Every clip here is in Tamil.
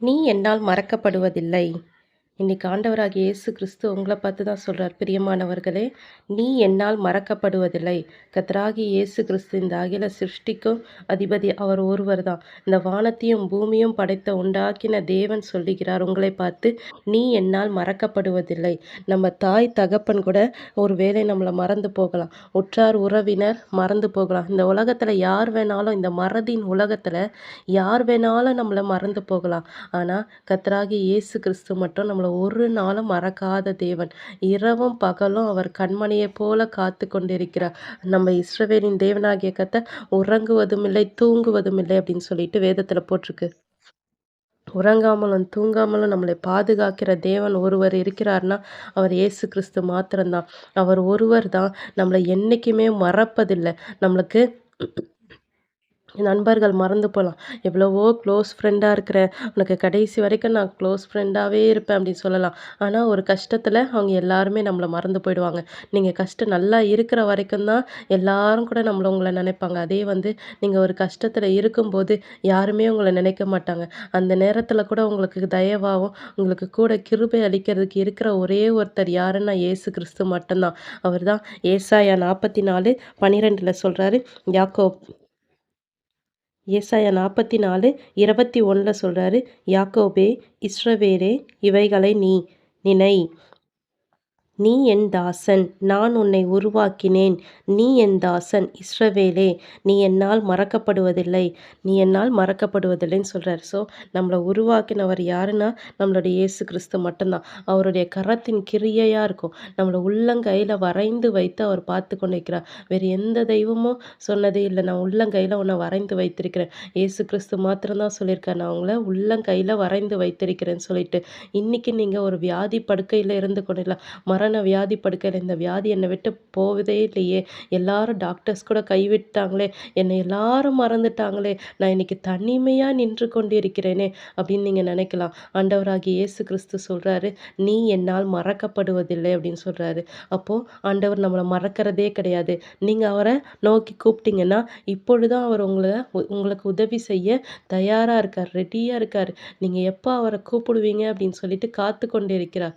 நீ என்னால் மறக்கப்படுவதில்லை. இன்னைக்கு ஆண்டவராகிய இயேசு கிறிஸ்து உங்களை பார்த்து தான் சொல்கிறார் பிரியமானவர்களே, நீ என்னால் மறக்கப்படுவதில்லை. கத்ராகி இயேசு கிறிஸ்து இந்த அகில சிருஷ்டிக்கும் அதிபதி அவர் ஒருவர் தான். இந்த வானத்தையும் பூமியும் படைத்த உண்டாக்கின தேவன் சொல்லுகிறார் உங்களை பார்த்து, நீ என்னால் மறக்கப்படுவதில்லை. நம்ம தாய் தகப்பன் கூட ஒரு வேளை நம்மளை மறந்து போகலாம். உற்றார் உறவினர் மறந்து போகலாம். இந்த உலகத்தில் யார் வேணாலும் இந்த மறதியின் உலகத்தில் யார் வேணாலும் நம்மளை மறந்து போகலாம். ஆனால் கத்ராகி இயேசு கிறிஸ்து மட்டும் நம்மளை ஒரு நாளும் மறக்காத தேவன். இரவும் பகலும் அவர் கண்மணியைப் போல காத்து கொண்டிருக்கிறார். நம்ம இஸ்ரவேலின் தேவனாகிய கத்தை உறங்குவதும் இல்லை, தூங்குவதும் இல்லை அப்படின்னு சொல்லிட்டு வேதத்துல போட்டிருக்கு. உறங்காமலும் தூங்காமலும் நம்மளை பாதுகாக்கிற தேவன் ஒருவர் இருக்கிறார்னா அவர் இயேசு கிறிஸ்து மாத்திரம்தான். அவர் ஒருவர் தான் நம்மளை என்னைக்குமே மறப்பதில்லை நம்மளுக்கு நண்பர்கள் மறந்து போகலாம். எவ்வளவோ க்ளோஸ் ஃப்ரெண்டாக இருக்கிற உனக்கு கடைசி வரைக்கும் நான் க்ளோஸ் ஃப்ரெண்டாகவே இருப்பேன் அப்படின்னு சொல்லலாம். ஆனால் ஒரு கஷ்டத்தில் அவங்க எல்லாருமே நம்மளை மறந்து போயிடுவாங்க. நீங்கள் கஷ்டம் நல்லா இருக்கிற வரைக்கும் தான் எல்லாரும் கூட நம்மள உங்களை நினைப்பாங்க. அதே வந்து நீங்கள் ஒரு கஷ்டத்தில் இருக்கும்போது யாருமே உங்களை நினைக்க மாட்டாங்க. அந்த நேரத்தில் கூட உங்களுக்கு தயவாகவும் உங்களுக்கு கூட கிருபை அளிக்கிறதுக்கு இருக்கிற ஒரே ஒருத்தர் யாருன்னா ஏசு கிறிஸ்து மட்டும்தான். அவர்தான் ஏசாயா நாற்பத்தி நாலு பன்னிரெண்டில் சொல்கிறாரு யாக்கோ ஏசாயா நாற்பத்தி நாலு இருபத்தி ஒன்றில் சொல்கிறாரு யாக்கோபே இஸ்ரவேரே இவைகளை நீ நினை. நீ என் தாசன். நான் உன்னை உருவாக்கினேன். நீ என் தாசன். இஸ்ரவேலே, நீ என்னால் மறக்கப்படுவதில்லை. நீ என்னால் மறக்கப்படுவதில்லைன்னு சொல்கிறார் ஸோ நம்மளை உருவாக்கினவர் யாருன்னா நம்மளுடைய இயேசு கிறிஸ்து மட்டும்தான். அவருடைய கரத்தின் கிரியையாக இருக்கும். நம்மளை உள்ளங்கையில் வரைந்து வைத்து அவர் பார்த்து கொண்டிருக்கிறார். வேறு எந்த தெய்வமும் சொன்னதே இல்லை நான் உள்ளங்கையில் உன்னை வரைந்து வைத்திருக்கிறேன். இயேசு கிறிஸ்து மாத்திரம்தான் சொல்லியிருக்கேன் நான் உங்களை உள்ளங்கையில் வரைந்து வைத்திருக்கிறேன்னு சொல்லிட்டு. இன்றைக்கி நீங்கள் ஒரு வியாதி படுக்கையில் இருந்து கொண்டிருக்கலாம். மரண வியாதி படுக்கையில் இந்த வியாதி என்னை விட்டு போவதே இல்லையே. எல்லாரும் டாக்டர்ஸ் கூட கைவிட்டாங்களே. என்னை எல்லாரும் மறந்துட்டாங்களே. நான் இன்னைக்கு தனிமையாக நின்று கொண்டிருக்கிறேனே அப்படின்னு நீங்கள் நினைக்கலாம். ஆண்டவராகி இயேசு கிறிஸ்து சொல்கிறாரு நீ என்னால் மறக்கப்படுவதில்லை அப்படின்னு சொல்கிறாரு அப்போது ஆண்டவர் நம்மளை மறக்கிறதே கிடையாது. நீங்கள் அவரை நோக்கி கூப்பிட்டீங்கன்னா, இப்பொழுதும் அவர் உங்களை உங்களுக்கு உதவி செய்ய தயாராக இருக்கார். ரெடியாக இருக்கார் நீங்கள் எப்போ அவரை கூப்பிடுவீங்க அப்படின்னு சொல்லிட்டு கொண்டு கொண்டிருக்கிறார்.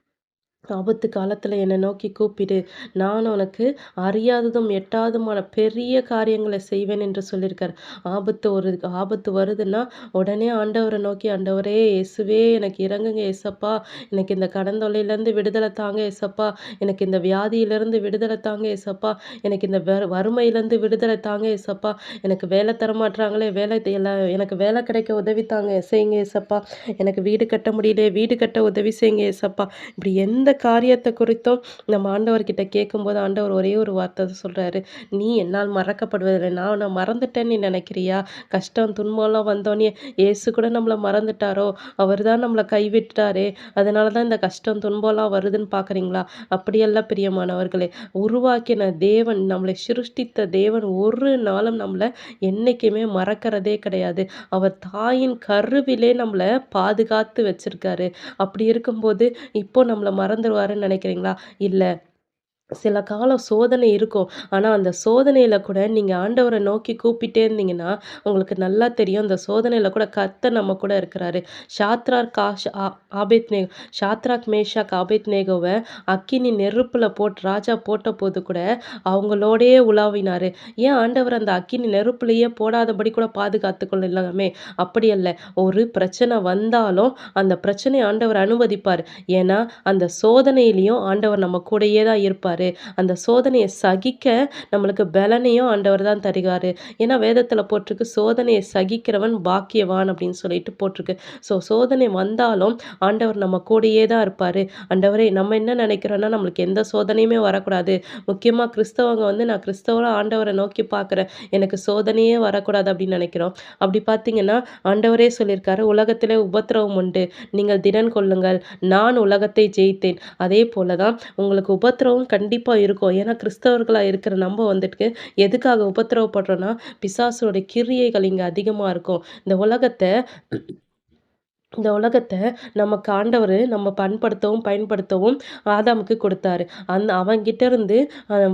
ஆபத்து காலத்தில் என்னை நோக்கி கூப்பிடு. நான் உனக்கு அறியாததும் எட்டாததுமான பெரிய காரியங்களை செய்வேன் என்று சொல்லியிருக்காரு. ஆபத்து ஒரு ஆபத்து வருதுன்னா, உடனே ஆண்டவரை நோக்கி ஆண்டவரே இயேசுவே எனக்கு இறங்குங்க ஏசப்பா. எனக்கு இந்த கடன் தொல்லையிலேருந்து விடுதலை தாங்க ஏசப்பா. எனக்கு இந்த வியாதியிலிருந்து விடுதலை தாங்க ஏசப்பா. எனக்கு இந்த வ வறுமையிலேருந்து விடுதலை தாங்க ஏசப்பா. எனக்கு வேலை தரமாட்டுறாங்களே வேலை எல்லா எனக்கு வேலை கிடைக்க உதவி தாங்க செய்யுங்க ஏசப்பா. எனக்கு வீடு கட்ட முடியலையே வீடு கட்ட உதவி செய்யுங்க ஏசப்பா. இப்படி எந்த காரியத்தை குறித்தும் நம்ம ஆண்டவர்கிட்ட கேட்கும்போது ஆண்டவர் ஒரே ஒரு வார்த்தை சொல்கிறாரு நீ என்னால் மறக்கப்படுவதில்லை. நான் நான் மறந்துட்டேன்னு நீ நினைக்கிறியா? கஷ்டம் துன்பம்லாம் வந்தோன்னே ஏசு கூட நம்மளை மறந்துட்டாரோ? அவர் தான் நம்மளை கைவிட்டாரே அதனால தான் இந்த கஷ்டம் துன்பம்லாம் வருதுன்னு பார்க்குறீங்களா? அப்படியெல்லாம் பிரியமானவர்களே. உருவாக்கின தேவன், நம்மளை சிருஷ்டித்த தேவன் ஒரு நாளும் நம்மளை என்றைக்குமே மறக்கிறதே கிடையாது. அவர் தாயின் கருவிலே நம்மளை பாதுகாத்து வச்சிருக்காரு. அப்படி இருக்கும்போது இப்போ மறந்து மறந்துருவாருன்னு நினைக்கிறீங்களா? இல்ல. சில காலம் சோதனை இருக்கும். ஆனால் அந்த சோதனையில் கூட நீங்கள் ஆண்டவரை நோக்கி கூப்பிட்டே இருந்தீங்கன்னா, உங்களுக்கு நல்லா தெரியும் அந்த சோதனையில் கூட கத்த நம்ம கூட இருக்கிறாரு. ஷாத்ராக், காஷ் ஆ ஆபேத்நேகோ ஷாத்ராக், மேஷாக், ஆபேத்நேகோவ அக்கினி நெருப்பில் போட்டு ராஜா போட்ட போது கூட அவங்களோடயே உலாவினார் ஏன் ஆண்டவர் அந்த அக்கினி நெருப்புலையே போடாதபடி கூட பாதுகாத்து கொள்ளலாமே. அப்படி அல்ல. ஒரு பிரச்சனை வந்தாலும் அந்த பிரச்சனை ஆண்டவர் அனுமதிப்பார் ஏன்னா, அந்த சோதனையிலையும் ஆண்டவர் நம்ம கூடயே தான் இருப்பார் அந்த சோதனையை சகிக்க நம்மளுக்கு பலனையும் ஆண்டவர் தான் தருவாரு. ஏன்னா வேதத்துல போட்டிருக்கு, சோதனையை சகிக்கிறவன் பாக்கியவான் அப்படின்னு சொல்லிட்டு போட்டிருக்கு. ஸோ சோதனை வந்தாலும் ஆண்டவர் நம்ம கூடயே தான் இருப்பாரு. ஆண்டவரே நம்ம என்ன நினைக்கிறோன்னா நம்மளுக்கு எந்த சோதனையுமே வரக்கூடாது. முக்கியமா கிறிஸ்தவங்க வந்து நான் கிறிஸ்தவரா ஆண்டவரை நோக்கி பார்க்குறேன். எனக்கு சோதனையே வரக்கூடாது அப்படின்னு நினைக்கிறோம். அப்படி பார்த்தீங்கன்னா, ஆண்டவரே சொல்லியிருக்காரு, உலகத்திலே உபத்திரவம் உண்டு. நீங்கள் திடன் கொள்ளுங்கள். நான் உலகத்தை ஜெயித்தேன். அதே போல தான் உங்களுக்கு உபத்திரவம் கண்டிப்பாக இருக்கும். ஏன்னா கிறிஸ்தவர்களாக இருக்கிற நம்ம வந்துட்டு எதுக்காக உபத்திரவப்படுறோன்னா பிசாசோட கிரியைகள் இங்கே அதிகமாக இருக்கும். இந்த உலகத்தை இந்த உலகத்தை நம்ம காண்டவர் நம்ம பண்படுத்தவும் பயன்படுத்தவும் ஆதாமுக்கு கொடுத்தாரு. அந்த அவங்கிட்ட இருந்து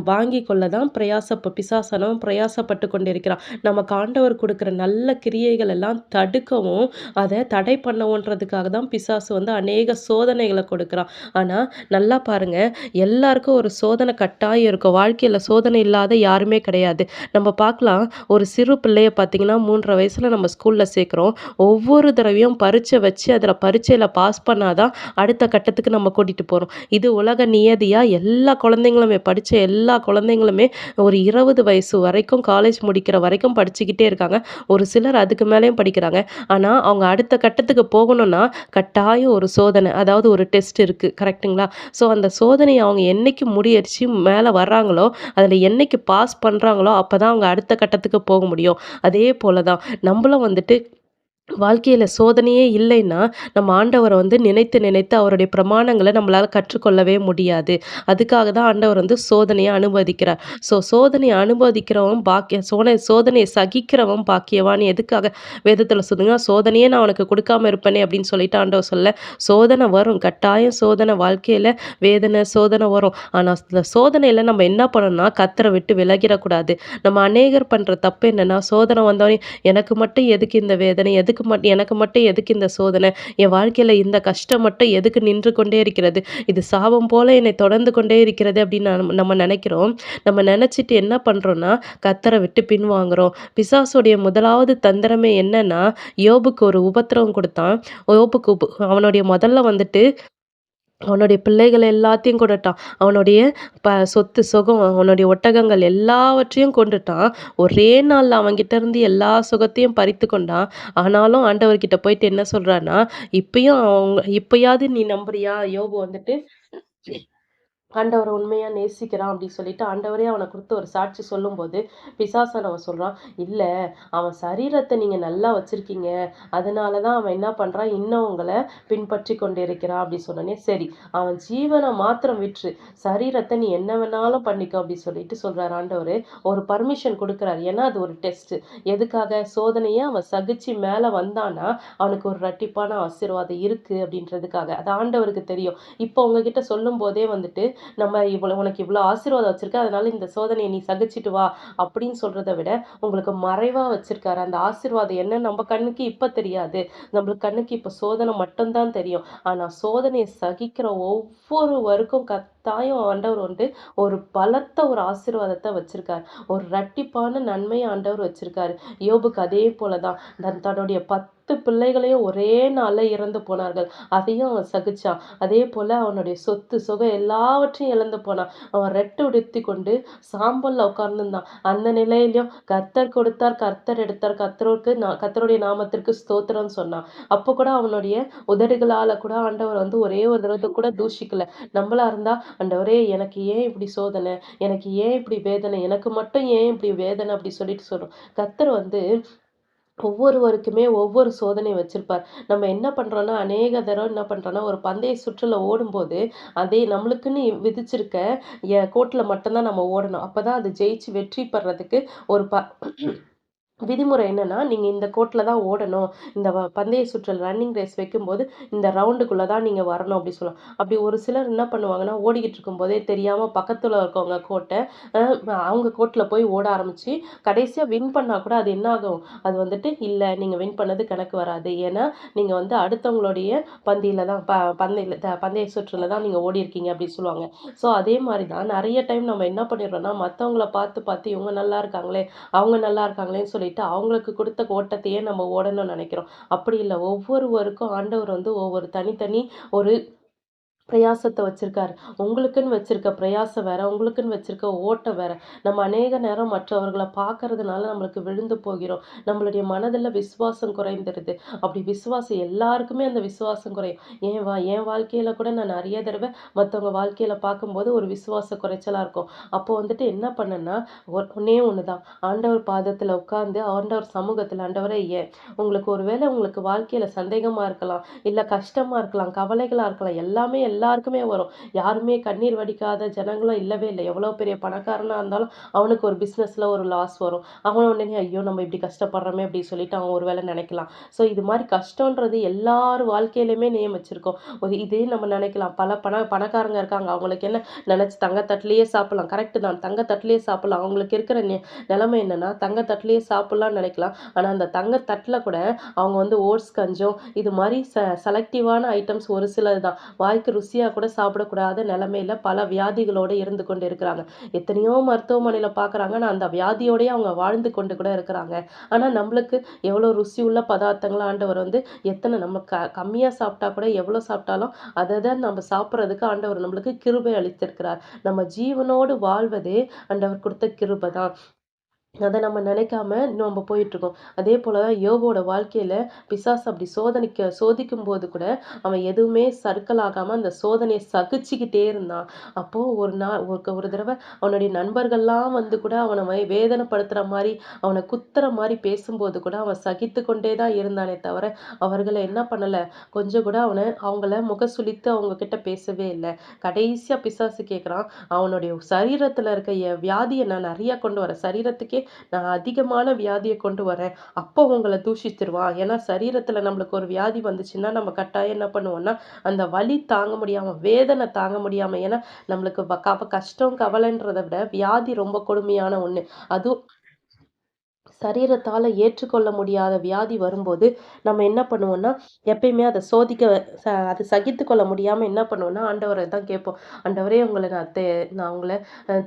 வாங்கி கொள்ள தான் பிரயாச பிசாசனம் பிரயாசப்பட்டு கொண்டிருக்கிறான். நம்ம காண்டவர் கொடுக்குற நல்ல கிரியைகள் எல்லாம் தடுக்கவும் அதை தடை பண்ணவுன்றதுக்காக தான் பிசாசு வந்து அநேக சோதனைகளை கொடுக்குறான். ஆனால் நல்லா பாருங்க எல்லாருக்கும் ஒரு சோதனை கட்டாயம் இருக்கும். வாழ்க்கையில் சோதனை இல்லாத யாருமே கிடையாது. நம்ம பார்க்கலாம் ஒரு சிறு பிள்ளைய பார்த்தீங்கன்னா மூன்றரை வயசில் நம்ம ஸ்கூலில் சேர்க்குறோம். ஒவ்வொரு தடவையும் பரிச்சை வச்சு அதில் பரீட்சையில் பாஸ் பண்ணாதான் அடுத்த கட்டத்துக்கு நம்ம கூட்டிகிட்டு போகிறோம் இது உலக நியதியாக எல்லா குழந்தைங்களுமே படித்த எல்லா குழந்தைங்களுமே ஒரு இருபது வயசு வரைக்கும் காலேஜ் முடிக்கிற வரைக்கும் படிச்சுக்கிட்டே இருக்காங்க. ஒரு சிலர் அதுக்கு மேலேயும் படிக்கிறாங்க. ஆனால் அவங்க அடுத்த கட்டத்துக்கு போகணும்னா கட்டாயம் ஒரு சோதனை அதாவது ஒரு டெஸ்ட் இருக்குது கரெக்டுங்களா ஸோ அந்த சோதனையை அவங்க என்றைக்கு முடியடிச்சு மேலே வர்றாங்களோ அதில் என்னைக்கு பாஸ் பண்ணுறாங்களோ அப்போ தான் அவங்க அடுத்த கட்டத்துக்கு போக முடியும். அதே போல் தான் நம்மளும் வந்துட்டு வாழ்க்கையில் சோதனையே இல்லைன்னா நம்ம ஆண்டவரை வந்து நினைத்து நினைத்து அவருடைய பிரமாணங்களை நம்மளால் கற்றுக்கொள்ளவே முடியாது. அதுக்காக தான் ஆண்டவர் வந்து சோதனையை அனுமதிக்கிறார். ஸோ சோதனையை அனுமதிக்கிறவன் பாக்கிய சோனை சோதனையை சகிக்கிறவன் பாக்கியவான்னு எதுக்காக வேதத்தில் சொல்லுங்க? சோதனையே நான் உனக்கு கொடுக்காம இருப்பேனே அப்படின்னு சொல்லிட்டு ஆண்டவர் சொல்ல சோதனை வரும். கட்டாயம் சோதனை வாழ்க்கையில் வேதனை சோதனை வரும். ஆனால் இந்த சோதனையில் நம்ம என்ன பண்ணணும்னா கத்தரை விட்டு விலகிடக்கூடாது. நம்ம அநேகர் பண்ணுற தப்பு என்னென்னா சோதனை வந்தோடனே எனக்கு மட்டும் எதுக்கு இந்த வேதனை? எதுக்கு எதுக்கு மட்டும் எனக்கு மட்டும் எதுக்கு இந்த சோதனை? என் வாழ்க்கையில் இந்த கஷ்டம் மட்டும் எதுக்கு நின்று கொண்டே இருக்கிறது? இது சாபம் போல் என்னை தொடர்ந்து கொண்டே இருக்கிறது அப்படின்னு நம்ம நினைக்கிறோம். நம்ம நினச்சிட்டு என்ன பண்ணுறோன்னா கத்தரை விட்டு பின்வாங்குறோம். பிசாசுடைய முதலாவது தந்திரமே என்னன்னா யோபுக்கு ஒரு உபத்திரவம் கொடுத்தான். யோபுக்கு அவனுடைய முதல்ல வந்துட்டு அவனுடைய பிள்ளைகள் எல்லாத்தையும் கொண்டுட்டான். அவனுடைய ப சொத்து சுகம் அவனுடைய ஒட்டகங்கள் எல்லாவற்றையும் கொண்டுட்டான். ஒரே நாளில் அவன்கிட்ட இருந்து எல்லா சுகத்தையும் பறித்து கொண்டான். ஆனாலும் ஆண்டவர்கிட்ட போயிட்டு என்ன சொல்கிறான்னா இப்பயும் அவங்க இப்பயாவது நீ நம்புறியா? யோபு வந்துட்டு ஆண்டவரை உண்மையாக நேசிக்கிறான் அப்படின்னு சொல்லிட்டு ஆண்டவரே அவனை கொடுத்து ஒரு சாட்சி சொல்லும்போது பிசாசன் அவன் சொல்கிறான் இல்லை அவன் சரீரத்தை நீங்கள் நல்லா வச்சுருக்கீங்க. அதனால தான் அவன் என்ன பண்ணுறான் இன்னும் உங்களை பின்பற்றி கொண்டு இருக்கிறான் அப்படின்னு சொன்னோன்னே சரி அவன் ஜீவனை மாத்திரம் விற்று சரீரத்தை நீ என்ன வேணாலும் பண்ணிக்கோ. அப்படின்னு சொல்லிட்டு சொல்கிறார் ஆண்டவர். ஒரு பர்மிஷன் கொடுக்குறாரு. ஏன்னா அது ஒரு டெஸ்ட்டு எதுக்காக? சோதனையை அவன் சகிச்சு மேலே வந்தானா அவனுக்கு ஒரு ரட்டிப்பான ஆசீர்வாதம் இருக்குது அப்படின்றதுக்காக. அது ஆண்டவருக்கு தெரியும். இப்போ உங்ககிட்ட சொல்லும் போதே வந்துட்டு நம்ம இவ்வளோ உனக்கு இவ்வளோ ஆசீர்வாதம் வச்சுருக்க அதனால இந்த சோதனையை நீ சகிச்சிட்டு வா அப்படின்னு சொல்கிறத விட உங்களுக்கு மறைவாக வச்சுருக்காரு. அந்த ஆசீர்வாதம் என்ன நம்ம கண்ணுக்கு இப்போ தெரியாது. நம்மளுக்கு கண்ணுக்கு இப்போ சோதனை மட்டும்தான் தெரியும். ஆனால் சோதனையை சகிக்கிற ஒவ்வொருவருக்கும் கத்தாயம் ஆண்டவர் வந்து ஒரு பலத்த ஒரு ஆசீர்வாதத்தை வச்சிருக்காரு. ஒரு ரட்டிப்பான நன்மையை ஆண்டவர் வச்சிருக்காரு. யோபுக்கு அதே போல தான் தன்னுடைய பத்து பத்து பிள்ளைகளையும் ஒரே நாளில் இறந்து போனார்கள். அதையும் அவன் சகிச்சான். அதே போல் அவனுடைய சொத்து சுகம் எல்லாவற்றையும் இழந்து போனான். அவன் ரெட்டு உடுத்தி கொண்டு சாம்பல்ல உட்கார்ந்துருந்தான். அந்த நிலையிலையும் கர்த்தர் கொடுத்தார் கர்த்தர் எடுத்தார். கர்த்தருக்கு நான் கர்த்தருடைய நாமத்திற்கு ஸ்தோத்திரம் சொன்னான். அப்போ கூட அவனுடைய உதடுகளால் கூட ஆண்டவர் வந்து ஒரே ஒரு தடவை கூட தூஷிக்கல. நம்மளா இருந்தா ஆண்டவரே எனக்கு ஏன் இப்படி சோதனை? எனக்கு ஏன் இப்படி வேதனை? எனக்கு மட்டும் ஏன் இப்படி வேதனை? அப்படி சொல்லிட்டு சொல்றோம். கர்த்தர் வந்து ஒவ்வொருவருக்குமே ஒவ்வொரு சோதனை வச்சிருப்பார். நம்ம என்ன பண்ணுறோன்னா அநேக தடவை என்ன பண்ணுறோன்னா ஒரு பந்தய சுற்றில் ஓடும்போது அதே நம்மளுக்குன்னு விதிச்சிருக்க கோட்டில் மட்டும்தான் நம்ம ஓடணும். அப்போ தான் அது ஜெயிச்சு வெற்றி பெறதுக்கு ஒரு ப விதிமுறை என்னென்னா நீங்கள் இந்த கோட்டில் தான் ஓடணும். இந்த பந்தய சுற்றல் ரன்னிங் ரேஸ் வைக்கும்போது இந்த ரவுண்டுக்குள்ளே தான் நீங்கள் வரணும் அப்படி சொல்லலாம். அப்படி ஒரு சிலர் என்ன பண்ணுவாங்கன்னா ஓடிக்கிட்டு இருக்கும்போதே தெரியாமல் பக்கத்தில் இருக்கவங்க கோட்டை அவங்க கோட்டில் போய் ஓட ஆரம்பித்து கடைசியாக வின் பண்ணால் கூட அது என்ன ஆகும்? அது வந்துட்டு இல்லை நீங்கள் வின் பண்ணது கணக்கு வராது. ஏன்னா நீங்கள் வந்து அடுத்தவங்களுடைய பந்தியில் தான் ப பந்தயில் பந்தய சுற்றில் தான் நீங்கள் ஓடி இருக்கீங்க அப்படின்னு சொல்லுவாங்க. ஸோ அதே மாதிரி தான் நிறைய டைம் நம்ம என்ன பண்ணிடுறோம்னா மற்றவங்கள பார்த்து பார்த்து இவங்க நல்லா இருக்காங்களே அவங்க நல்லா இருக்காங்களேன்னு சொல்லி சொல்லிட்டு அவங்களுக்கு கொடுத்த ஓட்டத்தையே நம்ம ஓடணும்னு நினைக்கிறோம். அப்படி இல்லை. ஒவ்வொருவருக்கும் ஆண்டவர் வந்து ஒவ்வொரு தனித்தனி ஒரு பிரயாசத்தை வச்சுருக்காரு. உங்களுக்குன்னு வச்சுருக்க பிரயாசம் வேற உங்களுக்குன்னு வச்சுருக்க ஓட்டம் வேற. நம்ம அநேக நேரம் மற்றவர்களை பார்க்கறதுனால நம்மளுக்கு விழுந்து போகிறோம். நம்மளுடைய மனதில் விசுவாசம் குறைந்துருது அப்படி விசுவாசம் எல்லாருக்குமே அந்த விசுவாசம் குறையும். ஏன் வா என் வாழ்க்கையில் கூட நான் நிறைய தடவை மற்றவங்க வாழ்க்கையில் பார்க்கும்போது ஒரு விசுவாச குறைச்சலாக இருக்கும். அப்போ வந்துட்டு என்ன பண்ணேன்னா ஒன்னே ஒன்று தான் ஆண்டவர் பாதத்தில் உட்காந்து ஆண்டவர் சமூகத்தில் ஆண்டவரை ஏன்? உங்களுக்கு ஒருவேளை உங்களுக்கு வாழ்க்கையில் சந்தேகமாக இருக்கலாம் இல்லை கஷ்டமாக இருக்கலாம் கவலைகளாக இருக்கலாம் எல்லாமே எல்லாருக்குமே வரும். யாருமே கண்ணீர் வடிக்காத ஜனங்களும் இல்லவே இல்லை. எவ்வளோ பெரிய பணக்காரனாக இருந்தாலும் அவனுக்கு ஒரு பிஸ்னஸில் ஒரு லாஸ் வரும். அவனும் உடனே ஐயோ நம்ம இப்படி கஷ்டப்படுறோமே அப்படின்னு சொல்லிட்டு அவன் ஒரு வேலை நினைக்கலாம். ஸோ இது மாதிரி கஷ்டன்றது எல்லார் வாழ்க்கையிலையுமே நியமிச்சிருக்கோம். ஒரு இதே நம்ம நினைக்கலாம். பல பண பணக்காரங்க இருக்காங்க. அவங்களுக்கு என்ன நினச்சி தங்கத்தட்டிலேயே சாப்பிட்லாம். கரெக்டு தான். தங்கத்தட்டிலேயே சாப்பிட்லாம். அவங்களுக்கு இருக்கிற நிலைமை என்னென்னா தங்கத்தட்டிலேயே சாப்பிட்லான்னு நினைக்கலாம். ஆனால் அந்த தங்கத்தட்டில் கூட அவங்க வந்து ஓட்ஸ் கஞ்சம் இது மாதிரி ச செலக்டிவான ஐட்டம்ஸ் ஒரு சிலது தான் வாய்க்கு ருசியாக கூட சாப்பிடக்கூடாத நிலமையில பல வியாதிகளோடு இருந்து கொண்டு இருக்கிறாங்க. எத்தனையோ மருத்துவமனையில் பார்க்குறாங்க ஆனால் அந்த வியாதியோடய அவங்க வாழ்ந்து கொண்டு கூட இருக்கிறாங்க. ஆனால் நம்மளுக்கு எவ்வளோ ருசி உள்ள பதார்த்தங்கள் ஆண்டவர் வந்து எத்தனை நம்ம க கம்மியாக சாப்பிட்டா கூட எவ்வளோ சாப்பிட்டாலும் அதை தான் நம்ம சாப்பிட்றதுக்கு ஆண்டவர் நம்மளுக்கு கிருபை அளித்திருக்கிறார். நம்ம ஜீவனோடு வாழ்வதே ஆண்டவர் கொடுத்த கிருபை தான். அதை நம்ம நினைக்காம நம்ம போயிட்டுருக்கோம். அதே போல் தான் வாழ்க்கையில் பிசாஸ் அப்படி சோதனைக்க சோதிக்கும் போது கூட அவன் எதுவுமே சர்க்கிள் ஆகாமல் அந்த சோதனையை சகிச்சுக்கிட்டே இருந்தான். அப்போது ஒரு நாள் ஒரு ஒரு தடவை அவனுடைய நண்பர்கள்லாம் வந்து கூட அவனை வேதனைப்படுத்துகிற மாதிரி அவனை குத்துற மாதிரி பேசும்போது கூட அவன் சகித்து கொண்டே தான் இருந்தானே தவிர அவர்களை என்ன பண்ணலை? கொஞ்சம் கூட அவனை அவங்கள முகசுளித்து அவங்க கிட்ட பேசவே இல்லை. கடைசியாக பிசாசு கேட்குறான் அவனுடைய சரீரத்தில் இருக்க வியாதியை நான் நிறையா கொண்டு வரேன் சரீரத்துக்கே நான் அதிகமான வியாதியை கொண்டு வரேன். அப்போ உங்களை தூஷித்துருவான் ஏன்னா சரீரத்தில் நம்மளுக்கு ஒரு வியாதி வந்துச்சுன்னா நம்ம கட்டாயம் என்ன பண்ணுவோம்னா அந்த வலி தாங்க முடியாமல் வேதனை தாங்க முடியாமல் ஏன்னா நம்மளுக்கு கஷ்டம் கவலைன்றதை விட வியாதி ரொம்ப கொடுமையான ஒன்று அதுவும் சரீரத்தால் ஏற்றுக்கொள்ள முடியாத வியாதி வரும்போது நம்ம என்ன பண்ணுவோம்னா எப்பயுமே அதை சோதிக்க ச அதை சகித்து கொள்ள முடியாமல் என்ன பண்ணுவோம்னா ஆண்டவரை தான் கேட்போம். ஆண்டவரே உங்களை நான் தே நான் உங்களை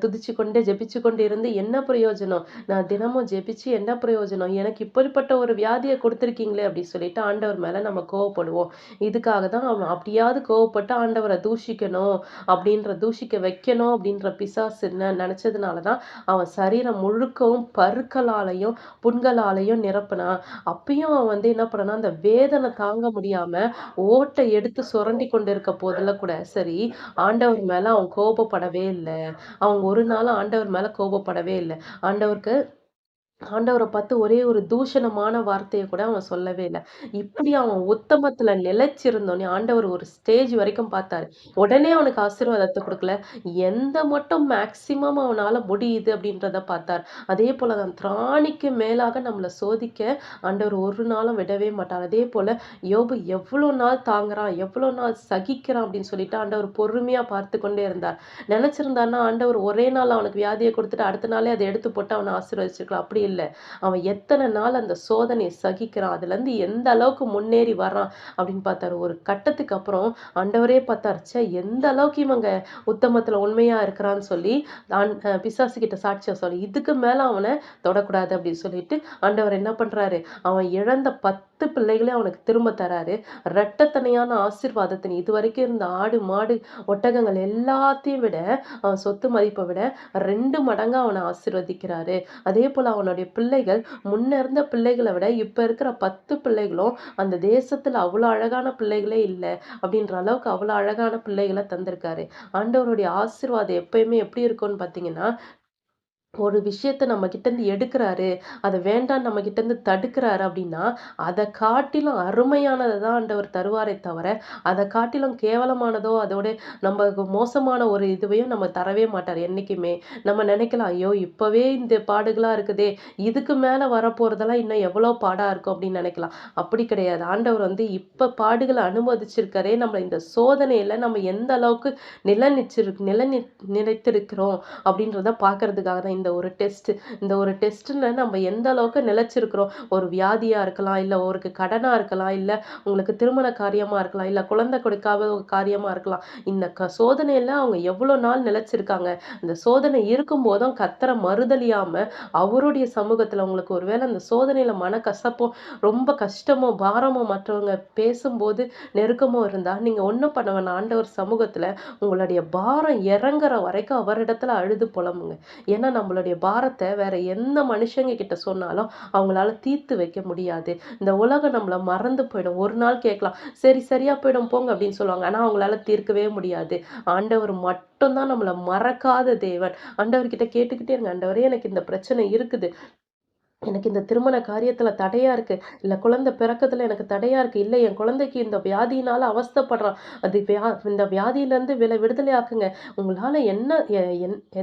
துதிச்சு கொண்டு ஜெபிச்சு கொண்டு இருந்து என்ன பிரயோஜனம்? நான் தினமும் ஜெபிச்சு என்ன பிரயோஜனம்? எனக்கு இப்படிப்பட்ட ஒரு வியாதியை கொடுத்துருக்கீங்களே அப்படின்னு சொல்லிட்டு ஆண்டவர் மேலே நம்ம கோவப்படுவோம். இதுக்காக தான் அவன் அப்படியாவது கோவப்பட்டு ஆண்டவரை தூஷிக்கணும் அப்படின்ற தூஷிக்க வைக்கணும் அப்படின்ற பிசாசு நினச்சதுனால தான் அவன் சரீரம் முழுக்கவும் பருக்களாலையும் புண்களாலையும் நிரப்புனா அப்பயும் அவன் வந்து என்ன பண்ணனா அந்த வேதனை தாங்க முடியாம ஓட்டை எடுத்து சுரண்டி கொண்டு இருக்க போதில் கூட சரி ஆண்டவர் மேல அவன் கோபப்படவே இல்லை. அவங்க ஒரு நாளும் ஆண்டவர் மேல கோபப்படவே இல்லை. ஆண்டவருக்கு ஆண்டவரை பார்த்து ஒரே ஒரு தூஷணமான வார்த்தையை கூட அவன் சொல்லவே இல்லை. இப்படி அவன் உத்தமத்துல நிலைச்சிருந்தோன்னே ஆண்டவர் ஒரு ஸ்டேஜ் வரைக்கும் பார்த்தாரு. உடனே அவனுக்கு ஆசீர்வாதத்தை கொடுக்கல. எந்த மட்டும் மேக்சிமம் அவனால முடியுது அப்படின்றத பார்த்தார். அதே போல தான் திராணிக்கு மேலாக நம்மளை சோதிக்க ஆண்டவர் ஒரு நாளும் விடவே மாட்டார். அதே போல யோபு எவ்வளோ நாள் தாங்குறான் எவ்வளோ நாள் சகிக்கிறான் அப்படின்னு சொல்லிட்டு ஆண்டவர் பொறுமையா பார்த்து கொண்டே இருந்தார். நினைச்சிருந்தாருன்னா ஆண்டவர் ஒரே நாள் அவனுக்கு வியாதியை கொடுத்துட்டு அடுத்த நாளே அதை எடுத்து போட்டு அவனை ஆசீர்வதிச்சிருக்கலாம். அப்படி இல்லை. அவன் எத்தனை நாள் அந்த சோதனையை சகிக்கிறான்? அதுலேருந்து எந்த அளவுக்கு முன்னேறி வர்றான்? அப்படின்னு பார்த்தாரு. ஒரு கட்டத்துக்கு அப்புறம் ஆண்டவரே பார்த்தாருச்சா எந்த அளவுக்கு இவங்க உத்தமத்தில் உண்மையாக இருக்கிறான்னு சொல்லி பிசாசு கிட்ட சாட்சியம் சொல்லி இதுக்கு மேலே அவனை தொடக்கூடாது அப்படின்னு சொல்லிட்டு ஆண்டவர் என்ன பண்ணுறாரு அவன் இழந்த பத்து பத்து பிள்ளைகளே அவனுக்கு திரும்ப தராரு. ரெட்டத்தனையான ஆசிர்வாதத்தின் இது வரைக்கும் இருந்த ஆடு மாடு ஒட்டகங்கள் எல்லாத்தையும் விட அவன் சொத்து மதிப்பை விட ரெண்டு மடங்கு அவனை ஆசிர்வதிக்கிறாரு. அதே போல் அவனுடைய பிள்ளைகள் முன்ன இருந்த பிள்ளைகளை விட இப்போ இருக்கிற பத்து பிள்ளைகளும் அந்த தேசத்தில் அவ்வளோ அழகான பிள்ளைகளே இல்லை அப்படின்ற அளவுக்கு அவ்வளோ அழகான பிள்ளைகளை தந்திருக்காரு. ஆண்டவருடைய ஆசிர்வாதம் எப்பயுமே எப்படி இருக்கும்னு பார்த்தீங்கன்னா ஒரு விஷயத்தை நம்ம கிட்டேருந்து எடுக்கிறாரு அதை வேண்டாம் நம்ம கிட்டேருந்து தடுக்கிறாரு அப்படின்னா அதை காட்டிலும் அருமையானதை தான் ஆண்டவர் தருவாரே தவிர அதை காட்டிலும் கேவலமானதோ அதோட நம்ம மோசமான ஒரு இதுவையும் நம்ம தரவே மாட்டார் என்றைக்குமே. நம்ம நினைக்கலாம் ஐயோ இப்போவே இந்த பாடுகளாக இருக்குதே இதுக்கு மேலே வரப்போகிறதெல்லாம் இன்னும் எவ்வளோ பாடாக இருக்கும் அப்படின்னு நினைக்கலாம். அப்படி கிடையாது. ஆண்டவர் வந்து இப்போ பாடுகளை அனுமதிச்சிருக்காரே நம்ம இந்த சோதனையில் நம்ம எந்த அளவுக்கு நிலநிச்சிரு நிலநி நிலைத்திருக்கிறோம் அப்படின்றத பார்க்கறதுக்காக தான் இந்த ஒரு டெஸ்ட் இந்த ஒரு டெஸ்ட்டில் நம்ம எந்த அளவுக்கு நிலச்சிருக்கிறோம்? ஒரு வியாதியாக இருக்கலாம் இல்லை ஒரு கடனாக இருக்கலாம் இல்லை உங்களுக்கு திருமண காரியமாக இருக்கலாம் இல்லை குழந்தை கொடுக்காத காரியமாக இருக்கலாம். இந்த க சோதனையில் அவங்க எவ்வளோ நாள் நிலச்சிருக்காங்க? இந்த சோதனை இருக்கும் போதும் கத்தரை மறுதலியாமல் அவருடைய சமூகத்தில் உங்களுக்கு ஒருவேளை அந்த சோதனையில் மன கசப்போ ரொம்ப கஷ்டமோ பாரமோ மற்றவங்க பேசும்போது நெருக்கமோ இருந்தால் நீங்கள் ஒன்றும் பண்ண வேணாம். ஆண்டவர் சமூகத்தில் உங்களுடைய பாரம் இறங்குற வரைக்கும் அவரிடத்துல அழுது புலம்புங்க. ஏன்னா நம்ம நம்மளுடைய பாரத்தை வேற எந்த மனுஷங்க கிட்ட சொன்னாலும் அவங்களால தீர்த்து வைக்க முடியாது. இந்த உலகம் நம்மளை மறந்து போயிடும். ஒரு நாள் கேட்கலாம் சரி சரியா போயிடும் போங்க அப்படின்னு சொல்லுவாங்க. ஆனா அவங்களால தீர்க்கவே முடியாது. ஆண்டவர் மட்டும்தான் நம்மளை மறக்காத தேவன். ஆண்டவர்கிட்ட கேட்டுக்கிட்டே இருங்க. ஆண்டவரே எனக்கு இந்த பிரச்சனை இருக்குது. எனக்கு இந்த திருமண காரியத்துல தடையா இருக்கு. இல்லை குழந்தை பிறக்கத்தில் எனக்கு தடையா இருக்கு. இல்லை என் குழந்தைக்கு இந்த வியாதியினால அவஸ்தைப்படுறான். அது வியா இந்த வியாதியிலேருந்து வில விடுதலை ஆக்குங்க. உங்களால என்ன எ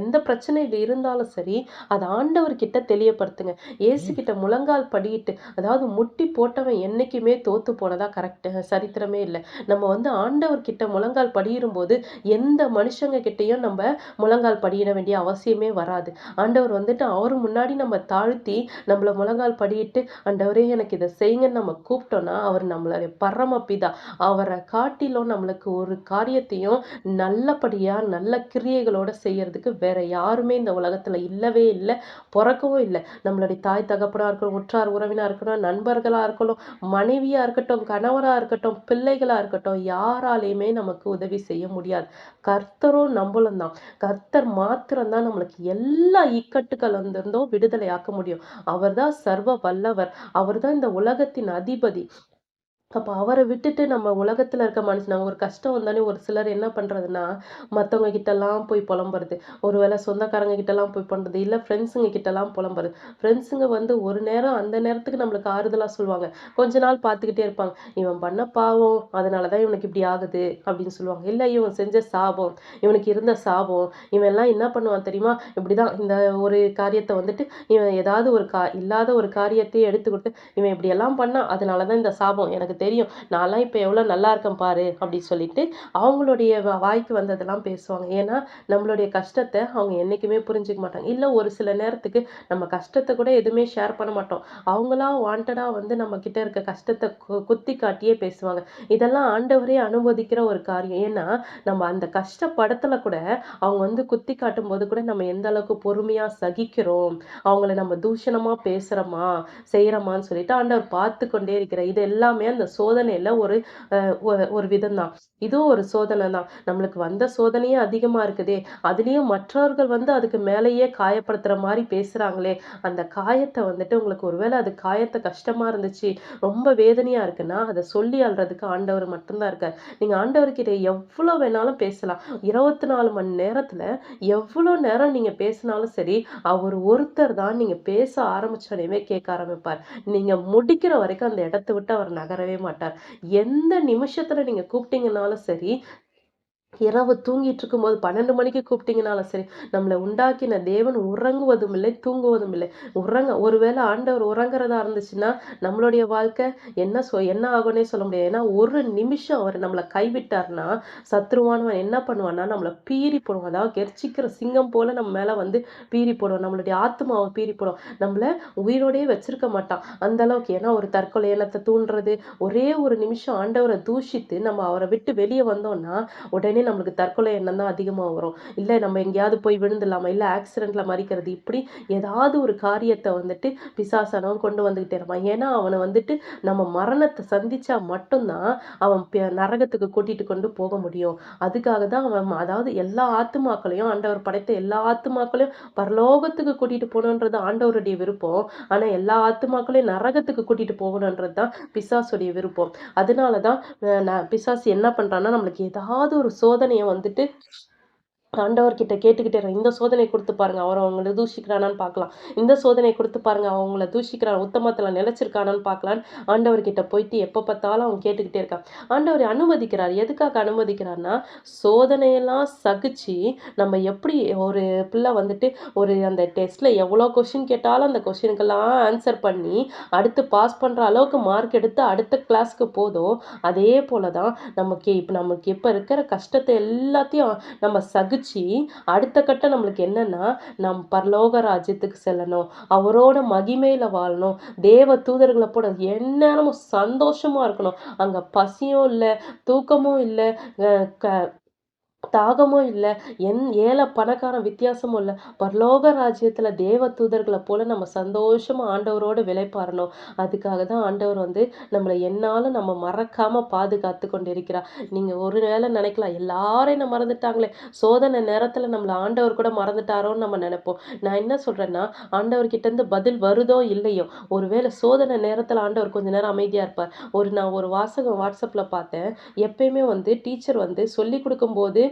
எந்த பிரச்சனையில் இருந்தாலும் சரி, அதை ஆண்டவர்கிட்ட தெளியப்படுத்துங்க. ஏசுக்கிட்ட முழங்கால் படியிட்டு, அதாவது முட்டி போட்டவன் என்னைக்குமே தோத்து போனதா கரெக்ட் சரித்திரமே இல்லை நம்ம வந்து ஆண்டவர்கிட்ட முழங்கால் படியிடும்போது, எந்த மனுஷங்க கிட்டேயும் நம்ம முழங்கால் படியிட வேண்டிய அவசியமே வராது. ஆண்டவர் வந்துட்டு அவர் முன்னாடி நம்ம தாழ்த்தி நம்மள முழங்கால் படியிட்டு ஆண்டவரே எனக்கு இதை செய்யுங்கன்னு நம்ம கூப்பிட்டோம்னா அவர் நம்மளுடைய பரமபிதா. அவரை காட்டிலும் நம்மளுக்கு ஒரு காரியத்தையும் நல்லபடியா நல்ல கிரியைகளோட செய்யறதுக்கு வேற யாருமே இந்த உலகத்துல இல்லவே இல்லை பிறக்கவும் இல்லை. நம்மளுடைய தாய் தகப்பனா இருக்கணும் உற்றார் உறவினா இருக்கணும் நண்பர்களா இருக்கணும் மனைவியா இருக்கட்டும் கணவரா இருக்கட்டும் பிள்ளைகளா இருக்கட்டும் யாராலையுமே நமக்கு உதவி செய்ய முடியாது. கர்த்தரும் நம்மளும் தான். கர்த்தர் மாத்திரம்தான் நம்மளுக்கு எல்லா இக்கட்டுகள் இருந்தும் விடுதலை ஆக்க முடியும். அவர்தான் சர்வ வல்லவர். அவர்தான் இந்த உலகத்தின் அதிபதி. அப்போ அவரை விட்டுட்டு நம்ம உலகத்தில் இருக்க மனுஷன் ஒரு கஷ்டம் வந்தாலே ஒரு சிலர் என்ன பண்ணுறதுன்னா மற்றவங்க கிட்டலாம் போய் புலம்புறது. ஒரு வேளை சொந்தக்காரங்க கிட்டலாம் போய் பண்ணுறது இல்லை ஃப்ரெண்ட்ஸுங்க கிட்டலாம் புலம்புறது. ஃப்ரெண்ட்ஸுங்க வந்து ஒரு நேரம் அந்த நேரத்துக்கு நம்மளுக்கு ஆறுதலாக சொல்லுவாங்க. கொஞ்ச நாள் பார்த்துக்கிட்டே இருப்பாங்க. இவன் பண்ண பாவம் அதனாலதான் இவனுக்கு இப்படி ஆகுது அப்படின்னு சொல்லுவாங்க. இல்லை இவன் செஞ்ச சாபம் இவனுக்கு இருந்த சாபம் இவன் எல்லாம் என்ன பண்ணுவான் தெரியுமா? இப்படி தான் இந்த ஒரு காரியத்தை வந்துட்டு இவன் ஏதாவது ஒரு கா இல்லாத ஒரு காரியத்தையே எடுத்து கொடுத்து இவன் இப்படியெல்லாம் எல்லாம் அதனால தான் இந்த சாபம் எனக்கு தெரியும். நான்லாம் இப்போ எவ்வளோ நல்லா இருக்கேன் பாரு அப்படி சொல்லிட்டு அவங்களுடைய வாய்க்கு வந்ததெல்லாம் பேசுவாங்க. ஏன்னா நம்மளுடைய கஷ்டத்தை அவங்க என்றைக்குமே புரிஞ்சுக்க மாட்டாங்க. இல்லை ஒரு சில நேரத்துக்கு நம்ம கஷ்டத்தை கூட எதுவுமே ஷேர் பண்ண மாட்டோம். அவங்களா வாண்டடாக வந்து நம்ம கிட்ட இருக்க கஷ்டத்தை குத்தி காட்டியே பேசுவாங்க. இதெல்லாம் ஆண்டவரே அனுமதிக்கிற ஒரு காரியம். ஏன்னா நம்ம அந்த கஷ்டப்படத்தில் கூட அவங்க வந்து குத்தி காட்டும் போது கூட நம்ம எந்த அளவுக்கு பொறுமையாக சகிக்கிறோம். அவங்கள நம்ம தூஷணமாக பேசுகிறோமா செய்கிறோமான்னு சொல்லிட்டு ஆண்டவர் பார்த்து கொண்டே இருக்கிற இது எல்லாமே அந்த சோதனையில ஒரு ஒரு விதம் தான் இதுவும் ஒரு சோதனை தான் நம்மளுக்கு வந்த சோதனையே அதிகமா இருக்குதே. அதுலயும் மற்றவர்கள் வந்து அதுக்கு மேலேயே காயப்படுத்துற மாதிரி பேசுறாங்களே. அந்த காயத்தை வந்துட்டு உங்களுக்கு ஒருவேளை அது காயத்தை கஷ்டமா இருந்துச்சு ரொம்ப வேதனையா இருக்குன்னா அதை சொல்லி அல்றதுக்கு ஆண்டவர் மட்டும்தான் இருக்கார். நீங்க ஆண்டவர்கிட்ட எவ்வளவு வேணாலும் பேசலாம். இருபத்தி நாலு மணி நேரத்துல எவ்வளவு நேரம் நீங்க பேசினாலும் சரி அவர் ஒருத்தர் தான் நீங்க பேச ஆரம்பிச்சோடனே கேட்க ஆரம்பிப்பார். நீங்க முடிக்கிற வரைக்கும் அந்த இடத்த விட்டு அவர் நகரவே மாட்டார். எந்த நிமிஷத்துல நீங்க கூப்பிட்டீங்கனாலும் சரி இரவு தூங்கிட்டு இருக்கும்போது பன்னெண்டு மணிக்கு கூப்பிட்டீங்கனாலும் சரி நம்மளை உண்டாக்கின தேவன் உறங்குவதும் இல்லை தூங்குவதும் இல்லை உறங்க ஒருவேளை ஆண்டவர் உறங்குறதா இருந்துச்சுன்னா நம்மளுடைய வாழ்க்கை என்ன சொ என்ன ஆகும்னே சொல்ல முடியாது. ஏன்னா ஒரு நிமிஷம் அவர் நம்மளை கைவிட்டார்னா சத்ருவானவன் என்ன பண்ணுவான்னா நம்மளை பீறி போடுவோம் அதாவது கெர்ச்சிக்கிற சிங்கம் போல நம்ம மேலே வந்து பீறி போடுவோம் நம்மளுடைய ஆத்மாவை பீறி போடுவோம் நம்மளை உயிரோடையே வச்சிருக்க மாட்டான். அந்த அளவுக்கு ஏன்னா ஒரு தற்கொலை எண்ணத்தை தூண்டுறது ஒரே ஒரு நிமிஷம் ஆண்டவரை தூஷித்து நம்ம அவரை விட்டு வெளியே வந்தோம்னா உடனே நம்மளுக்கு தற்கொலை எண்ணம் தான் அதிகமாக வரும். இல்லை நம்ம எங்கேயாவது போய் விழுந்துடலாமா? இல்லை ஆக்சிடெண்ட்ல மறிக்கிறது? இப்படி ஏதாவது ஒரு காரியத்தை வந்துட்டு பிசாசனம் கொண்டு வந்துகிட்டே இருப்பான். ஏன்னா அவனை வந்துட்டு நம்ம மரணத்தை சந்திச்சா மட்டும்தான் அவன் நரகத்துக்கு கூட்டிட்டு கொண்டு போக முடியும். அதுக்காக தான் அவன் அதாவது எல்லா ஆத்துமாக்களையும் ஆண்டவர் படைத்த எல்லா ஆத்துமாக்களையும் பரலோகத்துக்கு கூட்டிட்டு போகணுன்றது ஆண்டவருடைய விருப்பம். ஆனா எல்லா ஆத்துமாக்களையும் நரகத்துக்கு கூட்டிட்டு போகணுன்றது தான் பிசாசுடைய விருப்பம். அதனாலதான் பிசாசு என்ன பண்றான்னா நம்மளுக்கு ஏதாவது ஒரு சோதனையை வந்துட்டு ஆண்டவர்கிட்ட கேட்டுக்கிட்டே இந்த சோதனை கொடுத்து பாருங்க. அவர் அவங்களை தூஷிக்கிறானான்னு பார்க்கலாம். இந்த சோதனை கொடுத்து பாருங்க. அவங்கள தூஷிக்கிறான். உத்தமத்தில் நிலைச்சிருக்கானான்னு பார்க்கலான்னு ஆண்டவர்கிட்ட போயிட்டு எப்போ பார்த்தாலும் அவங்க கேட்டுக்கிட்டே இருக்கான். ஆண்டவர் அனுமதிக்கிறார். எதுக்காக அனுமதிக்கிறார்னா சோதனையெல்லாம் சகிச்சு நம்ம எப்படி ஒரு பிள்ளை வந்துட்டு ஒரு அந்த டெஸ்ட்டில் எவ்வளோ கொஷின் கேட்டாலும் அந்த கொஷினுக்கெல்லாம் ஆன்சர் பண்ணி அடுத்து பாஸ் பண்ணுற அளவுக்கு மார்க் எடுத்து அடுத்த கிளாஸ்க்கு போதோ அதே போலதான் நமக்கு இப்போ நமக்கு இப்போ இருக்கிற கஷ்டத்தை எல்லாத்தையும் நம்ம சகிச்சு முடிச்சு அடுத்த கட்டம் நம்மளுக்கு என்னன்னா நம் பரலோக ராஜ்யத்துக்கு செல்லணும். அவரோட மகிமையில வாழணும். தேவ தூதர்களை போட எந்நேரமும் சந்தோஷமா இருக்கணும். அங்க பசியும் இல்லை தூக்கமும் இல்லை தாகமும் இல்லை என் ஏழை பணக்காரன் வித்தியாசமும் இல்லை. பரலோக ராஜ்யத்தில் தேவ தூதர்களை போல நம்ம சந்தோஷமாக ஆண்டவரோட விளைப்பாறணும். அதுக்காக தான் ஆண்டவர் வந்து நம்மளை என்னாலும் நம்ம மறக்காமல் பாதுகாத்து கொண்டு இருக்கிறார் நீங்கள் ஒரு வேளை நினைக்கலாம் எல்லாரையும் நம்ம மறந்துட்டாங்களே. சோதனை நேரத்தில் நம்மளை ஆண்டவர் கூட மறந்துட்டாரோன்னு நம்ம நினைப்போம். நான் என்ன சொல்கிறேன்னா ஆண்டவர்கிட்டேருந்து பதில் வருதோ இல்லையோ ஒருவேளை சோதனை நேரத்தில் ஆண்டவர் கொஞ்ச நேரம் அமைதியாக இருப்பார். ஒரு நான் ஒரு வாசகம் வாட்ஸ்அப்பில் பார்த்தேன். எப்பயுமே வந்து டீச்சர் வந்து சொல்லி கொடுக்கும்போது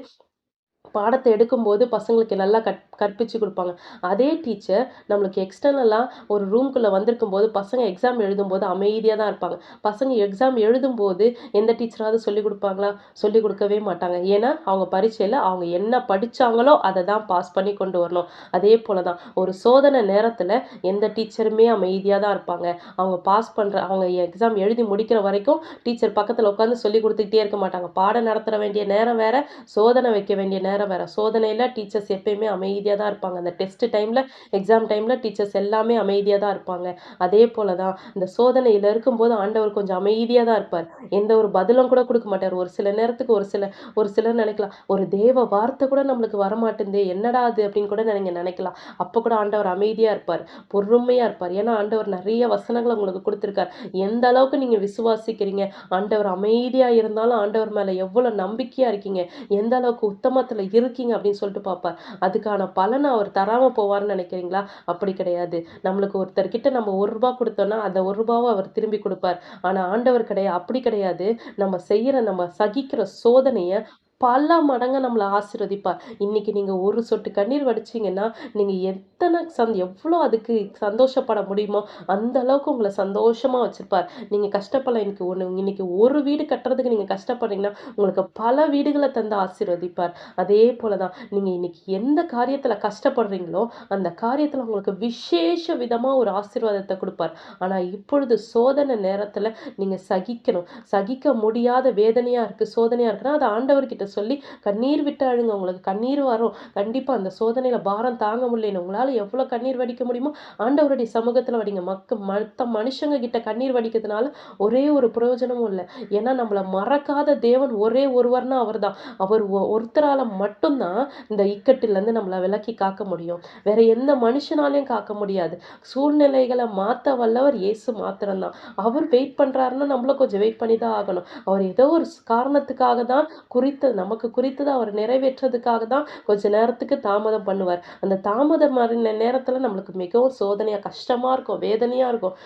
பாடத்தை எடுக்கும்போது பசங்களுக்கு நல்லா கட் கற்பிச்சு கொடுப்பாங்க. அதே டீச்சர் நம்மளுக்கு எக்ஸ்டர்னலாக ஒரு ரூம்குள்ளே வந்திருக்கும் போது பசங்க எக்ஸாம் எழுதும்போது அமைதியாக தான் இருப்பாங்க. பசங்க எக்ஸாம் எழுதும்போது எந்த டீச்சராவது சொல்லிக் கொடுப்பாங்களா? சொல்லிக் கொடுக்கவே மாட்டாங்க. ஏன்னா அவங்க பரீட்சையில் அவங்க என்ன படித்தாங்களோ அதை தான் பாஸ் பண்ணி கொண்டு வரணும். அதே போல தான் ஒரு சோதனை நேரத்தில் எந்த டீச்சருமே அமைதியாக தான் இருப்பாங்க. அவங்க பாஸ் பண்ணுற அவங்க எக்ஸாம் எழுதி முடிக்கிற வரைக்கும் டீச்சர் பக்கத்தில் உட்காந்து சொல்லி கொடுத்துக்கிட்டே இருக்க மாட்டாங்க. பாடம் நடத்துகிற வேண்டிய நேரம் வேறு சோதனை வைக்க வேண்டிய நேரம் வேற சோதனையில் டீச்சர்ஸ் எப்பயுமே அமைதியாக தான் இருப்பாங்க. அந்த டெஸ்ட் டைமில் எக்ஸாம் டைமில் டீச்சர்ஸ் எல்லாமே அமைதியாக தான் இருப்பாங்க. அதே போல தான் இந்த சோதனையில் இருக்கும்போது ஆண்டவர் கொஞ்சம் அமைதியாக தான் இருப்பார். எந்த ஒரு பதிலும் கூட கொடுக்க மாட்டார். ஒரு சில நேரத்துக்கு ஒரு சில ஒரு சிலர் நினைக்கலாம் ஒரு தேவ வார்த்தை கூட நம்மளுக்கு வரமாட்டேந்தே என்னடா அது? அப்படின்னு கூட நீங்கள் நினைக்கலாம். அப்போ கூட ஆண்டவர் அமைதியாக இருப்பார். பொறுமையாக இருப்பார். ஏன்னா ஆண்டவர் நிறைய வசனங்களை உங்களுக்கு கொடுத்துருக்கார். எந்த அளவுக்கு நீங்கள் விசுவாசிக்கிறீங்க ஆண்டவர் அமைதியாக இருந்தாலும் ஆண்டவர் மேலே எவ்வளோ நம்பிக்கையாக இருக்கீங்க எந்த அளவுக்கு உத்தமத்தில் இருக்கீங்க அப்படின்னு சொல்லிட்டு பார்ப்பார் அதுக்கான பலனை அவர் தராமல் போவார்னு நினைக்கிறீங்களா? அப்படி கிடையாது. நம்மளுக்கு ஒருத்தர்கிட்ட நம்ம ஒரு ரூபா கொடுத்தோன்னா அந்த ஒரு ரூபாவை அவர் திரும்பி கொடுப்பார். ஆனால் ஆண்டவர் கிடையாது. அப்படி கிடையாது. நம்ம செய்கிற நம்ம சகிக்கிற சோதனையை பல மடங்கு நம்மளை ஆசிர்வதிப்பார். இன்னைக்கு நீங்கள் ஒரு சொட்டு கண்ணீர் வடிச்சிங்கன்னா நீங்கள் எத்தனை சந்த் எவ்வளோ அதுக்கு சந்தோஷப்பட முடியுமோ அந்த அளவுக்கு உங்களை சந்தோஷமாக வச்சுருப்பார். நீங்கள் கஷ்டப்படலாம் இன்னைக்கு ஒன்று இன்னைக்கு ஒரு வீடு கட்டுறதுக்கு நீங்கள் கஷ்டப்படுறீங்கன்னா உங்களுக்கு பல வீடுகளை தந்து ஆசீர்வதிப்பார். அதே போல தான் நீங்கள் இன்னைக்கு எந்த காரியத்தில் கஷ்டப்படுறீங்களோ அந்த காரியத்தில் உங்களுக்கு விசேஷ விதமாக ஒரு ஆசீர்வாதத்தை கொடுப்பார். ஆனால் இப்பொழுது சோதனை நேரத்தில் நீங்கள் சகிக்கணும். சகிக்க முடியாத வேதனையாக இருக்குது சோதனையாக இருக்குன்னா அது ஆண்டவர்கிட்ட சொல்லி கண்ணீர் விட்டு அழுங்க உங்களுக்கு கண்ணீர் வரும். கண்டிப்பாக அந்த சோதனையில் பாரம் தாங்க முடியல உங்களால் எவ்வளோ கண்ணீர் வடிக்க முடியுமோ ஆண்டவருடைய சமூகத்தில் வடிங்க. மக்க மற்ற மனுஷங்க கிட்ட கண்ணீர் வடிக்கிறதுனால ஒரே ஒரு பிரயோஜனமும் இல்லை. ஏன்னா நம்மளை மறக்காத தேவன் ஒரே ஒருவர்னா அவர் தான் அவர் ஒருத்தரால் மட்டும்தான் இந்த இக்கட்டிலேருந்து நம்மளை விலக்கி காக்க முடியும். வேற எந்த மனுஷனாலையும் காக்க முடியாது. சூழ்நிலைகளை மாற்ற வல்லவர் இயேசு மாத்திரம்தான். அவர் வெயிட் பண்ணுறாருன்னா நம்மளும் கொஞ்சம் வெயிட் பண்ணி தான் ஆகணும். அவர் ஏதோ ஒரு காரணத்துக்காக தான் குறித்த நமக்கு குறித்தது அவர் நிறைவேற்றதுக்காக தான் கொஞ்ச நேரத்துக்கு தாமதம் பண்ணுவார். அந்த தாமதம் நேரத்தில் நம்மளுக்கு மிகவும் சோதனையாக கஷ்டமாக இருக்கும் வேதனையாக இருக்கும்.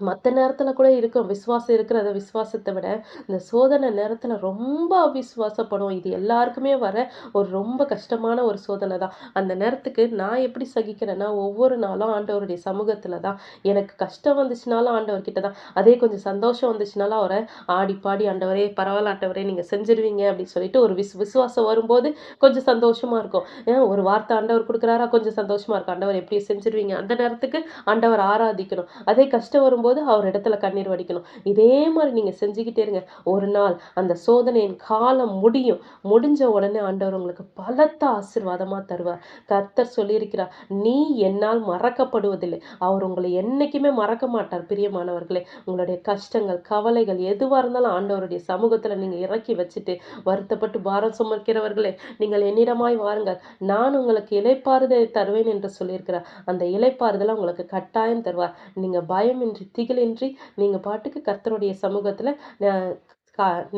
மற்ற நேரத்தில் கூட இருக்கும் விசுவாசம் இருக்கிறத விசுவாசத்தை விட இந்த சோதனை நேரத்தில் ரொம்ப அவிசுவாசப்படும். இது எல்லாருக்குமே வர ஒரு ரொம்ப கஷ்டமான ஒரு சோதனை தான். அந்த நேரத்துக்கு நான் எப்படி சகிக்கிறேன்னா ஒவ்வொரு நாளும் ஆண்டவருடைய சமூகத்தில் தான். எனக்கு கஷ்டம் வந்துச்சுனாலும் ஆண்டவர்கிட்ட தான். அதே கொஞ்சம் சந்தோஷம் வந்துச்சுனாலும் அவரை ஆடி பாடி ஆண்டவரே பரவாயில்ல ஆண்டவரே நீங்கள் செஞ்சிருவீங்க அப்படின்னு சொல்லிட்டு ஒரு விஸ் விசுவாசம் வரும்போது கொஞ்சம் சந்தோஷமாக இருக்கும். ஏன் ஒரு வார்த்தை ஆண்டவர் கொடுக்குறாரா? கொஞ்சம் சந்தோஷமாக இருக்கும். ஆண்டவர் எப்படி செஞ்சிருவீங்க? அந்த நேரத்துக்கு ஆண்டவர் ஆராதிக்கணும். அதே கஷ்டம் வரும் போது அவர் இடத்துல கண்ணீர் வடிக்கணும். இதே மாதிரி நீங்கள் செஞ்சுக்கிட்டே இருங்க. ஒரு நாள் அந்த சோதனையின் காலம் முடியும். முடிஞ்ச உடனே ஆண்டவர் உங்களுக்கு பலத்த ஆசிர்வாதமாக தருவார். கர்த்தர் சொல்லியிருக்கிறார் நீ என்னால் மறக்கப்படுவதில்லை. அவர் உங்களை என்றைக்குமே மறக்க மாட்டார் பிரியமானவர்களே. உங்களுடைய கஷ்டங்கள் கவலைகள் எதுவாக இருந்தாலும் ஆண்டவருடைய சமூகத்தில் நீங்கள் இறக்கி வச்சுட்டு வருத்தப்பட்டு பாரம் சுமக்கிறவர்களே நீங்கள் என்னிடமாய் வாருங்கள். நான் உங்களுக்கு இலைப்பாறுதலை தருவேன் என்று சொல்லியிருக்கிறார். அந்த இலைப்பாறுதலை உங்களுக்கு கட்டாயம் தருவார். நீங்கள் பயமின்றி திகிலின்றி நீங்கள் பாட்டுக்கு கர்த்தருடைய சமூகத்தில்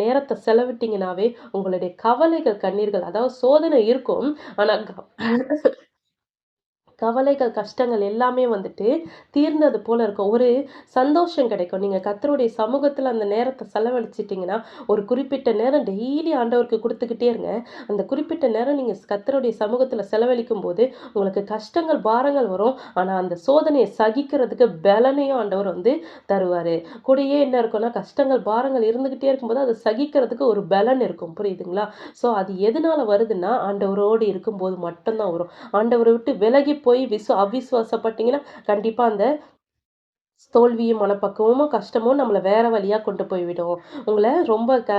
நேரத்தை செலவிட்டீங்கனாவே உங்களுடைய கவலைகள் கண்ணீர்கள் அதாவது சோதனை இருக்கும். ஆனால் கவலைகள் கஷ்டங்கள் எல்லாமே வந்துட்டு தீர்ந்தது போல இருக்கும் ஒரு சந்தோஷம் கிடைக்கும். நீங்கள் கத்தருடைய சமூகத்தில் அந்த நேரத்தை செலவழிச்சிட்டிங்கன்னா ஒரு குறிப்பிட்ட நேரம் டெய்லி ஆண்டவருக்கு கொடுத்துக்கிட்டே இருங்க. அந்த குறிப்பிட்ட நேரம் நீங்கள் கத்தருடைய சமூகத்தில் செலவழிக்கும் போது உங்களுக்கு கஷ்டங்கள் பாரங்கள் வரும். ஆனால் அந்த சோதனையை சகிக்கிறதுக்கு பலனையும் ஆண்டவர் வந்து தருவார். கூடயே என்ன இருக்கும்னா கஷ்டங்கள் பாரங்கள் இருந்துக்கிட்டே இருக்கும்போது அதை சகிக்கிறதுக்கு ஒரு பலன் இருக்கும். புரியுதுங்களா? ஸோ அது எதனால் வருதுன்னா ஆண்டவரோடு இருக்கும்போது மட்டும்தான் வரும். ஆண்டவரை விட்டு விலகி போய் விசு அவிஸ்வாசப்பட்டீங்கன்னா கண்டிப்பாக அந்த தோல்வியும் மனப்பக்குவமும் கஷ்டமும் நம்மளை வேற வழியாக கொண்டு போய்விடும். உங்களை ரொம்ப க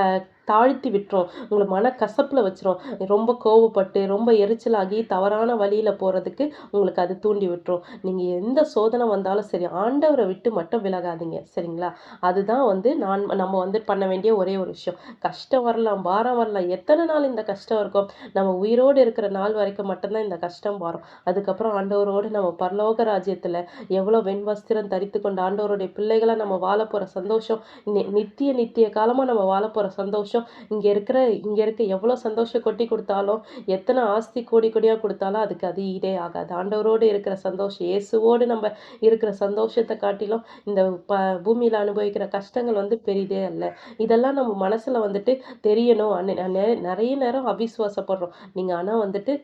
தாழ்த்தி விட்டுரும். உங்களை மன கசப்பில் வச்சிரும். ரொம்ப கோவப்பட்டு ரொம்ப எரிச்சலாகி தவறான வழியில் போகிறதுக்கு உங்களுக்கு அது தூண்டி விட்டுரும். நீங்கள் எந்த சோதனை வந்தாலும் சரி ஆண்டவரை விட்டு மட்டும் விலகாதீங்க. சரிங்களா? அதுதான் வந்து நான் நம்ம வந்து பண்ண வேண்டிய ஒரே ஒரு விஷயம். கஷ்டம் வரலாம் பாரம் வரலாம். எத்தனை நாள் இந்த கஷ்டம் இருக்கும்? நம்ம உயிரோடு இருக்கிற நாள் வரைக்கும் மட்டும்தான் இந்த கஷ்டம் வரும் அதுக்கப்புறம் ஆண்டவரோடு நம்ம பரலோக ராஜ்யத்தில் எவ்வளோ வெண்வஸ்திரம் தரித்து கொண்ட ஆண்டவருடைய பிள்ளைகளாக நம்ம வாழ போகிற சந்தோஷம் நித்திய நித்திய காலமாக நம்ம வாழ போகிற சந்தோஷம் சந்தோஷம். இங்கே இருக்கிற இங்கே இருக்க எவ்வளோ சந்தோஷம் கொட்டி கொடுத்தாலும் எத்தனை ஆஸ்தி கோடி கொடியாக கொடுத்தாலும் அதுக்கு அது ஈடே ஆகாது. ஆண்டவரோடு இருக்கிற சந்தோஷம் இயேசுவோடு நம்ம இருக்கிற சந்தோஷத்தை காட்டிலும் இந்த ப பூமியில் அனுபவிக்கிற கஷ்டங்கள் வந்து பெரிதே அல்ல. இதெல்லாம் நம்ம மனசில் வந்துட்டு தெரியணும். நிறைய நேரம் அவிசுவாசப்படுறோம். நீங்கள் ஆனால் வந்துட்டு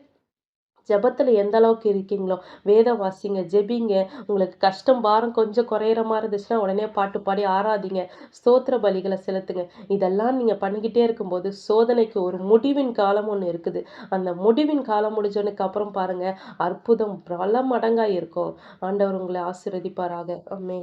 ஜபத்தில் எந்த அளவுக்கு இருக்கீங்களோ, வேத வாசிங்க, ஜெபிங்க. உங்களுக்கு கஷ்டம், பாரம் கொஞ்சம் குறையிற மாதிரி இருந்துச்சுன்னா, உடனே பாட்டு பாடி ஆராதிங்க. ஸ்தோத்திர பலிகளை செலுத்துங்க. இதெல்லாம் நீங்கள் பண்ணிக்கிட்டே இருக்கும்போது, சோதனைக்கு ஒரு முடிவின் காலம் ஒன்று இருக்குது. அந்த முடிவின் காலம் முடிஞ்சதுக்கு அப்புறம் பாருங்கள் அற்புதம் பல மடங்காக இருக்கும். ஆண்டவர் உங்களை ஆசிர்வதிப்பாராக அம்மே